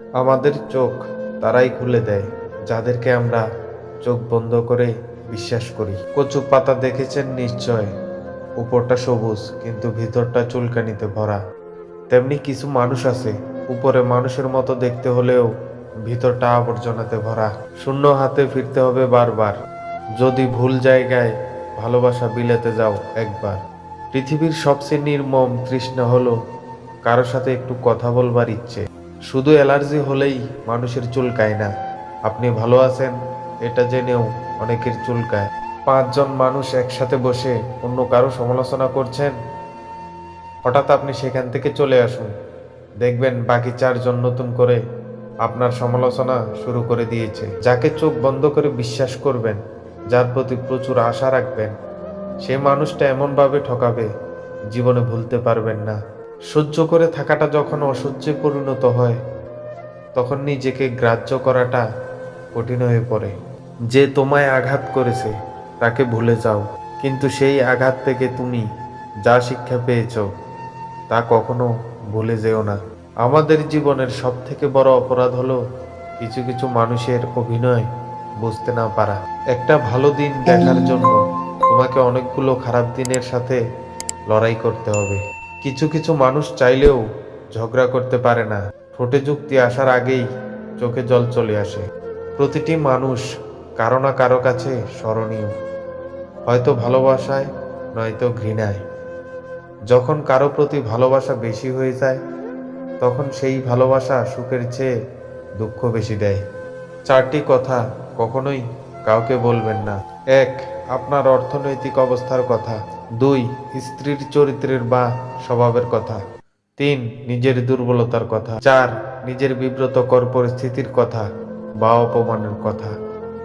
আমাদের চোখ তারাই খুলে দেয়, যাদেরকে আমরা চোখ বন্ধ করে বিশ্বাস করি। কচু পাতা দেখেছেন নিশ্চয়? উপরটা সবুজ, কিন্তু ভিতরটা চুলকানিতে ভরা। তেমনি কিছু মানুষ আছে, উপরে মানুষের মতো দেখতে হলেও ভিতরটা আবর্জনাতে ভরা। শূন্য হাতে ফিরতে হবে বারবার। যদি ভুল জায়গায় ভালোবাসা বিলেতে যাও একবার। পৃথিবীর সবচেয়ে নির্মম তৃষ্ণা হলো কারও সাথে একটু কথা বলবার ইচ্ছে। শুধু অ্যালার্জি হলেই মানুষের চুলকায় না। আপনি ভালো আছেন? এটা জেনেও অনেকের চুলকায়। পাঁচজন মানুষ একসাথে বসে অন্য কারও সমালোচনা করছেন? হঠাৎ আপনি সেখান থেকে চলে আসুন। দেখবেন বাকি চারজন নতুন করে আপনার সমালোচনা শুরু করে দিয়েছে। যাকে চোখ বন্ধ করে বিশ্বাস করবেন, যার প্রতি প্রচুর আশা রাখবেন, সে মানুষটা এমনভাবে ঠকাবে, জীবনে ভুলতে পারবেন না। সহ্য করে থাকাটা যখন অসহ্যে পরিণত হয়, তখন নিজেকে গ্রাহ্য করাটা কঠিন হয়ে পড়ে। যে তোমায় আঘাত করেছে, তাকে ভুলে যাও। কিন্তু সেই আঘাত থেকে তুমি যা শিক্ষা পেয়েছ, তা কখনো ভুলে যেও না। আমাদের জীবনের সব থেকে বড় অপরাধ হলো কিছু কিছু মানুষের অভিনয় বুঝতে না পারা। একটা ভালো দিন দেখার জন্য তোমাকে অনেকগুলো খারাপ দিনের সাথে লড়াই করতে হবে। কিছু কিছু মানুষ চাইলেও ঝগড়া করতে পারে না। ঠোঁটে যুক্তি আসার আগেই চোখে জল চলে আসে। প্রতিটি মানুষ কারও না কারও কাছে স্মরণীয়। হয়তো ভালোবাসায়, নয়তো ঘৃণায়। যখন কারও প্রতি ভালোবাসা বেশি হয়ে যায়, তখন সেই ভালোবাসা সুখের চেয়ে দুঃখ বেশি দেয়। চারটি কথা কখনোই কাউকে বলবেন না। এক, আপনার অর্থনৈতিক অবস্থার কথা। দুই, স্ত্রীর চরিত্রের বা স্বভাবের কথা। তিন, নিজের দুর্বলতার কথা। চার, নিজের বিব্রতকর পরিস্থিতির কথা বা অপমানের কথা।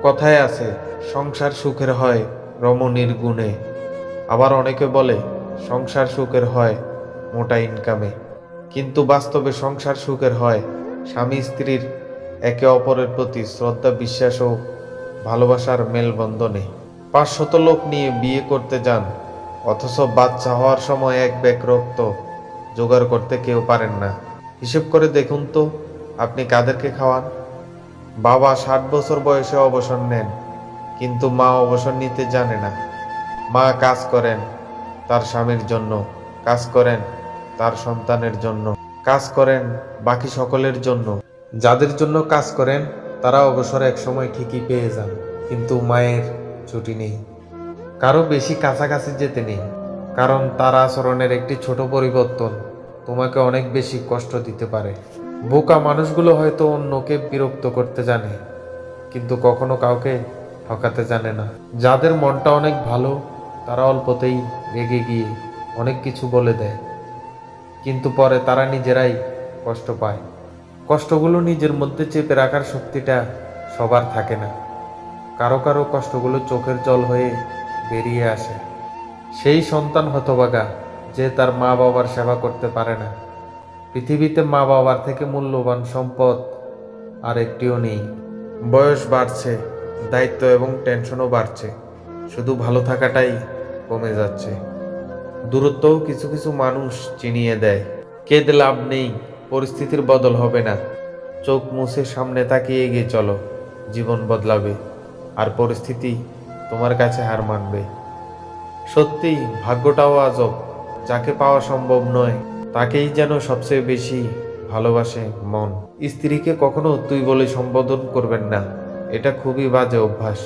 কথায় আছে, সংসার সুখের হয় রমণীর গুণে। আবার অনেকে বলে, সংসার সুখের হয় মোটা ইনকামে। কিন্তু বাস্তবে সংসার সুখের হয় স্বামী স্ত্রীর একে অপরের প্রতি শ্রদ্ধা, বিশ্বাস ও ভালোবাসার মেলবন্ধনে। পাঁচশত লোক নিয়ে বিয়ে করতে যান অথচ বাচ্চা হওয়ার সময় এক ব্যাগ রক্ত জোগাড় করতে কেউ পারেন না। হিসেব করে দেখুন তো, আপনি কাদেরকে খাওয়ান? বাবা ষাট বছর বয়সে অবসর নেন, কিন্তু মা অবসর নিতে জানে না। মা কাজ করেন তার স্বামীর জন্য, কাজ করেন তার সন্তানের জন্য, কাজ করেন বাকি সকলের জন্য। যাদের জন্য কাজ করেন, তারা অবসর এক সময় ঠিকই পেয়ে যান, কিন্তু মায়ের ছুটি নেই। কারও বেশি কাছাকাছি যেতে নেই, কারণ তার আচরণের একটি ছোট পরিবর্তন তোমাকে অনেক বেশি কষ্ট দিতে পারে। বোকা মানুষগুলো হয়তো অন্যকে বিরক্ত করতে জানে, কিন্তু কখনো কাউকে ঠকাতে জানে না। যাদের মনটা অনেক ভালো, তারা অল্পতেই রেগে গিয়ে অনেক কিছু বলে দেয়, কিন্তু পরে তারা নিজেরাই কষ্ট পায়। কষ্টগুলো নিজের মধ্যে চেপে রাখার শক্তিটা সবার থাকে না। কারও কারও কষ্টগুলো চোখের জল হয়ে বেরিয়ে আসে। সেই সন্তান হতবাগা যে তার মা বাবার সেবা করতে পারে না। পৃথিবীতে মা বাবার থেকে মূল্যবান সম্পদ আর একটিও নেই। বয়স বাড়ছে, দায়িত্ব এবং টেনশনও বাড়ছে। শুধু ভালো থাকাটাই কমে যাচ্ছে। দূরত্বও কিছু কিছু মানুষ চিনিয়ে দেয়। কেঁদে লাভ নেই, পরিস্থিতির বদল হবে না। চোখ মুছে সামনে তাকিয়ে এগিয়ে চলো, জীবন বদলাবে। আর পরিস্থিতি তোমার কাছে হার মানবে। সত্যি, ভাগ্যটাও আজব। যাকে পাওয়া সম্ভব নয়, তাকেই যেন সবচেয়ে বেশি ভালোবাসে মন। স্ত্রীকে কখনো তুই বলে সম্বোধন করবেন না। এটা খুবই বাজে অভ্যাস।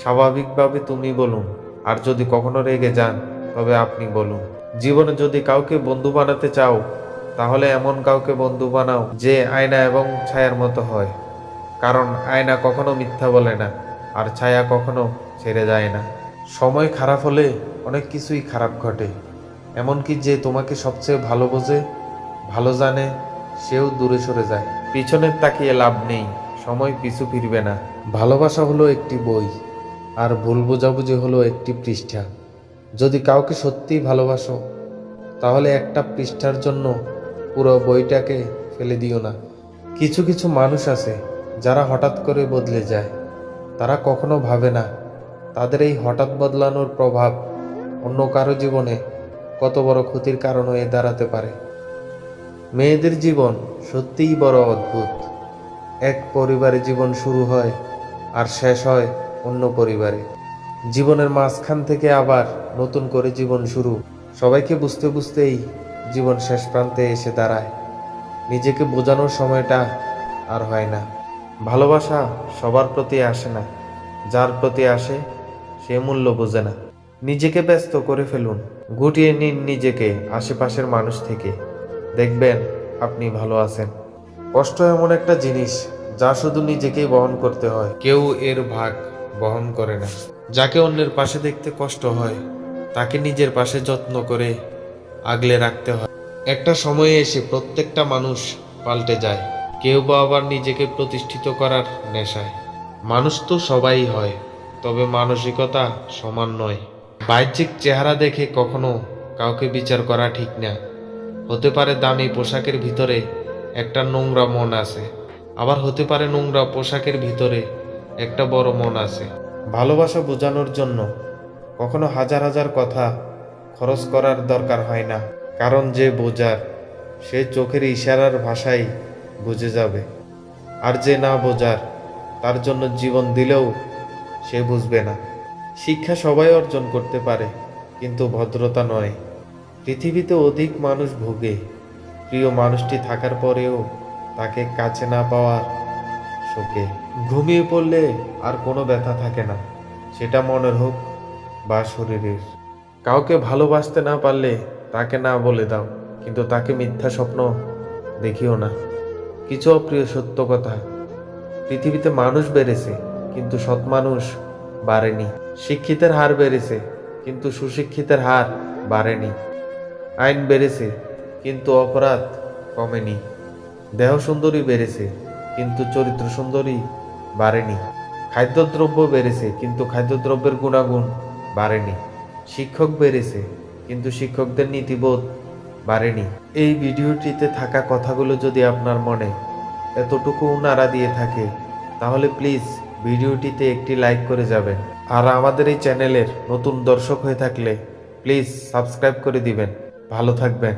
স্বাভাবিকভাবে তুমি বলুন, আর যদি কখনো রেগে যান, তবে আপনি বলুন। জীবনে যদি কাউকে বন্ধু বানাতে চাও, তাহলে এমন কাউকে বন্ধু বানাও যে আয়না এবং ছায়ার মতো হয়। কারণ আয়না কখনো মিথ্যা বলে না। আর ছায়া কখনো ছেড়ে যায় না। সময় খারাপ হলে অনেক কিছুই খারাপ ঘটে। এমনকি যে তোমাকে সবচেয়ে ভালো বোঝে, ভালো জানে, সেও দূরে সরে যায়। পিছনের তাকিয়ে লাভ নেই, সময় পিছু ফিরবে না। ভালোবাসা হলো একটি বই, আর ভুল বোঝাবুঝি হলো একটি পৃষ্ঠা। যদি কাউকে সত্যিই ভালোবাসো, তাহলে একটা পৃষ্ঠার জন্য পুরো বইটাকে ফেলে দিও না। কিছু কিছু মানুষ আছে, যারা হঠাৎ করে বদলে যায়। তারা কখনো ভাবে না। তাদের এই হঠাৎ বদলানোর প্রভাব অন্য কারও জীবনে কত বড় ক্ষতির কারণ হয়ে দাঁড়াতে পারে। মেয়েদের জীবন সত্যিই বড় অদ্ভুত। এক পরিবারে জীবন শুরু হয় আর শেষ হয় অন্য পরিবারে। জীবনের মাঝখান থেকে আবার নতুন করে জীবন শুরু। সবাইকে বুঝতে বুঝতেই জীবন শেষ প্রান্তে এসে দাঁড়ায়। নিজেকে বোঝানোর সময়টা আর হয় না। ভালোবাসা সবার প্রতি আসে না, যার প্রতি আসে সে মূল্য বোঝে না। নিজেকে ব্যস্ত করে ফেলুন, গুটিয়ে নিন নিজেকে আশেপাশের মানুষ থেকে। দেখবেন আপনি ভালো আছেন। কষ্ট এমন একটা জিনিস যা শুধু নিজেকেই বহন করতে হয়। কেউ এর ভাগ বহন করে না। যাকে অন্যের পাশে দেখতে কষ্ট হয়, তাকে নিজের পাশে যত্ন করে আগলে রাখতে হয়। একটা সময়ে এসে প্রত্যেকটা মানুষ পাল্টে যায়। কেউ বা আবার নিজেকে প্রতিষ্ঠিত করার নেশায়। মানুষ তো সবাই হয়, তবে মানসিকতা সমান নয়। বাহ্যিক চেহারা দেখে কখনো কাউকে বিচার করা ঠিক না। হতে পারে দামি পোশাকের ভিতরে একটা নোংরা মন আছে, আবার হতে পারে নোংরা পোশাকের ভিতরে একটা বড় মন আছে। ভালোবাসা বোঝানোর জন্য কখনো হাজার হাজার কথা খরচ করার দরকার হয় না, কারণ যে বোঝার, সে চোখের ইশারার ভাষাই বুঝে যাবে। আর যে না বোঝার, তার জন্য জীবন দিলেও সে বুঝবে না। শিক্ষা সবাই অর্জন করতে পারে, কিন্তু ভদ্রতা নয়। পৃথিবীতে অধিক মানুষ ভোগে। প্রিয় মানুষটি থাকার পরেও তাকে কাছে না পাওয়ার শোকে। ঘুমিয়ে পড়লে আর কোনো ব্যথা থাকে না, সেটা মনের হোক বা শরীরের। কাউকে ভালোবাসতে না পারলে তাকে না বলে দাও, কিন্তু তাকে মিথ্যা স্বপ্ন দেখিও না। কিছু অপ্রিয় সত্য কথা। পৃথিবীতে মানুষ বেড়েছে, কিন্তু সৎ মানুষ বাড়েনি। শিক্ষিতের হার বেড়েছে, কিন্তু সুশিক্ষিতের হার বাড়েনি। আইন বেড়েছে, কিন্তু অপরাধ কমেনি। দেহ সুন্দরী বেড়েছে, কিন্তু চরিত্র সুন্দরী বাড়েনি। খাদ্যদ্রব্য বেড়েছে, কিন্তু খাদ্যদ্রব্যের গুণাগুণ বাড়েনি। শিক্ষক বেড়েছে, কিন্তু শিক্ষকদের নীতিবোধ বাড়েনি। এই ভিডিওটিতে থাকা কথাগুলো যদি আপনার মনে এতটুকু নাড়া দিয়ে থাকে, তাহলে প্লিজ ভিডিওটিতে একটি লাইক করে যাবেন। আর আমাদের এই চ্যানেলের নতুন দর্শক হয়ে থাকলে প্লিজ সাবস্ক্রাইব করে দিবেন। ভালো থাকবেন।